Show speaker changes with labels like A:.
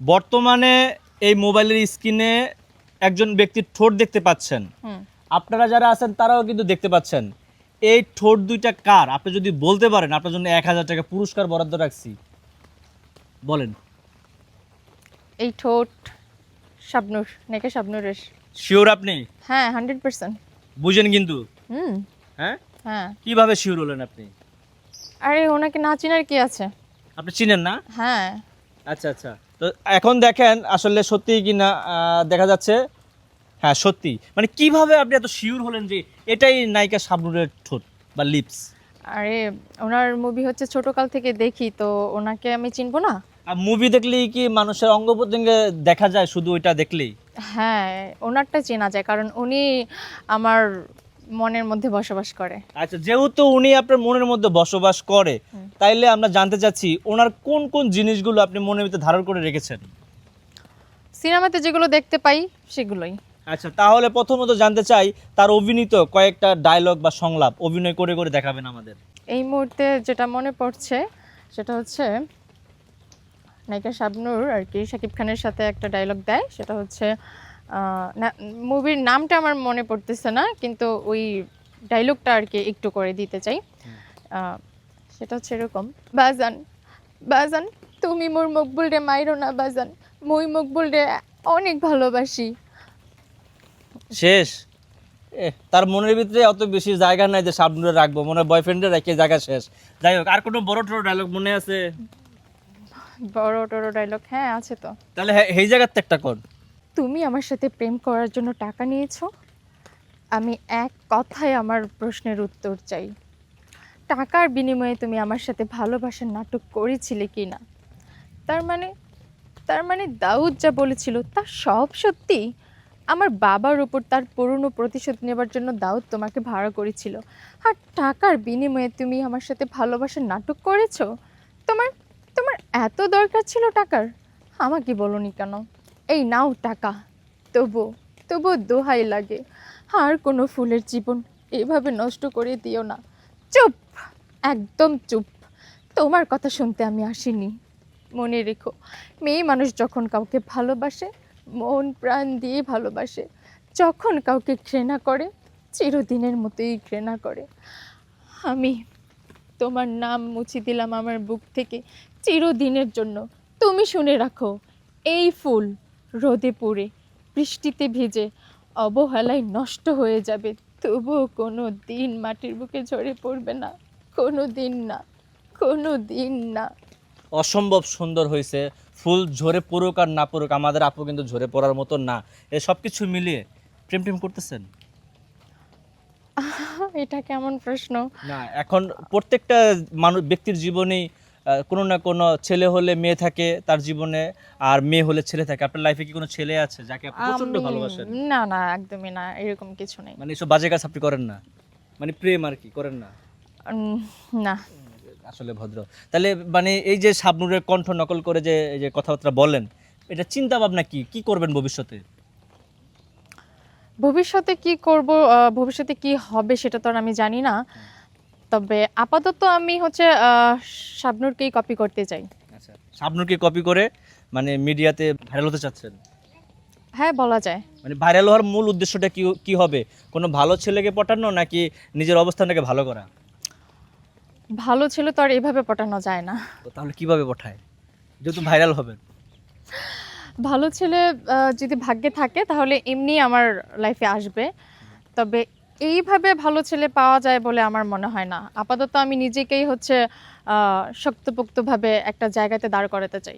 A: বর্তমানে এই মোবাইলের স্ক্রিনে একজন ব্যক্তির ঠোঁট দেখতে পাচ্ছেন। আপনারা যারা আছেন তারাও কিন্তু দেখতে পাচ্ছেন। এই ঠোঁট দুইটা কার? আপনি যদি বলতে পারেন আপনার জন্য এক হাজার টাকা পুরস্কার বরাদ্দ রাখছি। বলেন।
B: এই ঠোঁট শাবনুর নেকে শাবনুরের
A: শিওর আপনি?
B: হ্যাঁ হান্ড্রেড পার্সেন্ট।
A: বুঝেন কিন্তু।
B: হুম।
A: হ্যাঁ?
B: হ্যাঁ।
A: কীভাবে শিওর হলেন আপনি?
B: আরে ওনাকে না চিনার কি আছে?
A: আপনি চিনেন না?
B: হ্যাঁ।
A: আচ্ছা আচ্ছা। তো এখন দেখেন আসলে সত্যি কি না দেখা যাচ্ছে হ্যাঁ সত্যি। মানে কীভাবে আপনি এত শিওর হলেন যে এটাই নায়িকা শাবনুরের ঠোঁট বা লিপস
B: আরে ওনার মুভি হচ্ছে ছোটকাল থেকে দেখি তো ওনাকে আমি চিনবো না?
A: আর মুভি দেখলেই কি মানুষের অঙ্গ প্রত্যঙ্গে দেখা যায় শুধু ওইটা দেখলেই?
B: হ্যাঁ ওনারটা চেনা যায় কারণ উনি আমার মনের মধ্যে বসবাস করে।
A: আচ্ছা যেহেতু উনি আপনার মনের মধ্যে বসবাস করে। তাইলে আমরা জানতে চাচ্ছি ওনার কোন কোন জিনিসগুলো আপনি মনের ভিতরে ধারণ করে রেখেছেন?
B: সিনেমাতে যেগুলো দেখতে পাই সেগুলোই।
A: আচ্ছা তাহলে প্রথমত জানতে চাই তার অভিনীত কয়েকটা ডায়লগ বা সংলাপ অভিনয় করে করে দেখাবেন আমাদের।
B: এই মুহূর্তে যেটা মনে পড়ছে সেটা হচ্ছে নায়িকা শাবনুর আর কি শাকিব খানের সাথে একটা ডায়লগ দেয় সেটা হচ্ছে মুভির নামটা আমার মনে পড়তেছে না কিন্তু ওই ডায়লগটা আর কি একটু করে দিতে চাই। সেটা হচ্ছে এরকম বাজান বাজান তুমি মোর মকবুল রে মাইরো না বাজান মই মকবুল রে অনেক ভালোবাসি।
A: শেষ? এ, তার মনের ভিতরে অত বেশি জায়গা নাই যে সাবনুরে রাখব মনে বয়ফ্রেন্ডে রেখে জায়গা শেষ। যাই হোক আর কোনো বড় টড় ডায়লগ মনে আছে?
B: বড় টড়ো ডায়লগ হ্যাঁ আছে তো।
A: তাহলে এই জায়গার তো একটা কোন
B: তুমি আমার সাথে প্রেম করার জন্য টাকা নিয়েছো? আমি এক কথায় আমার প্রশ্নের উত্তর চাই। টাকার বিনিময়ে তুমি আমার সাথে ভালোবাসার নাটক করেছিলে কি না তার মানে তার মানে দাউদ যা বলেছিল তা সব সত্যি? আমার বাবার উপর তার পুরনো প্রতিশোধ নেবার জন্য দাউদ তোমাকে ভাড়া করেছিল। আর টাকার বিনিময়ে তুমি আমার সাথে ভালোবাসার নাটক করেছ? তোমার তোমার এত দরকার ছিল টাকার? আমাকে বলনি কেন? এই নাও টাকা। তবু তবু দোহাই লাগে। আর কোনো ফুলের জীবন এভাবে নষ্ট করে দিও না। চুপ, একদম চুপ। তোমার কথা শুনতে আমি আসিনি। মনে রেখো, মেয়ে মানুষ যখন কাউকে ভালোবাসে, মন প্রাণ দিয়ে ভালোবাসে, যখন কাউকে ঘৃণা করে, চিরদিনের মতোই ঘৃণা করে। আমি তোমার নাম মুছে দিলাম আমার বুক থেকে, চিরদিনের জন্য। তুমি শুনে রাখো, এই ফুল রোদে পুড়ে, বৃষ্টিতে ভিজে, অবহেলায় নষ্ট হয়ে যাবে। তবুও কোনো দিন মাটির বুকে ঝরে পড়বে না। কোনো দিন না কোনো দিন না।
A: অসম্ভব সুন্দর হয়েছে। ফুল ঝরে পড়ুক আর না পড়ুক আমাদের আপু কিন্তু ঝরে পড়ার মতো না। এ সব কিছু মিলিয়ে প্রেম টেম করতেছেন?
B: এটা কেমন প্রশ্ন।
A: না এখন প্রত্যেকটা মানুষ ব্যক্তির জীবনেই কোনো না কোনো ছেলে হলে মেয়ে থাকে তার জীবনে আর মেয়ে হলে ছেলে থাকে। আপনার লাইফে কি কোনো ছেলে আছে যাকে আপনি
B: প্রচণ্ড
A: ভালোবাসেন?
B: না না একদমই না এরকম কিছু নেই।
A: মানে এসব বাজে কাজ আপনি করেন না? মানে প্রেম আর কি করেন না?
B: না।
A: আসলে ভদ্র। তাহলে মানে এই যে শাবনুরের কণ্ঠ নকল করে যে এই যে কথাবার্তা বলেন এটা চিন্তা ভাবনা কি? কি করবেন ভবিষ্যতে?
B: ভবিষ্যতে কি করব ভবিষ্যতে কি হবে সেটা তো আর আমি জানি না। তবে আপাতত আমি হচ্ছে শাবনূরকেই কপি করতে চাই।
A: আচ্ছা শাবনুরকে কপি করে মানে মিডিয়াতে ভাইরাল হতে চাচ্ছেন?
B: হ্যাঁ বলা যায়।
A: মানে ভাইরাল হওয়ার মূল উদ্দেশ্যটা কি কি হবে? কোনো ভালো ছেলেকে পটানো নাকি নিজের অবস্থানটাকে ভালো করা?
B: ভালো ছিল তো আর এভাবে পটানো যায় না।
A: তাহলে কীভাবে পঠায়? যেহেতু ভাইরাল হবেন
B: ভালো ছেলে যদি ভাগ্যে থাকে তাহলে এমনি আমার লাইফে আসবে। তবে এইভাবে ভালো ছেলে পাওয়া যায় বলে আমার মনে হয় না। আপাতত আমি নিজেকেই হচ্ছে শক্তপোক্তভাবে একটা জায়গাতে দাঁড় করাতে চাই।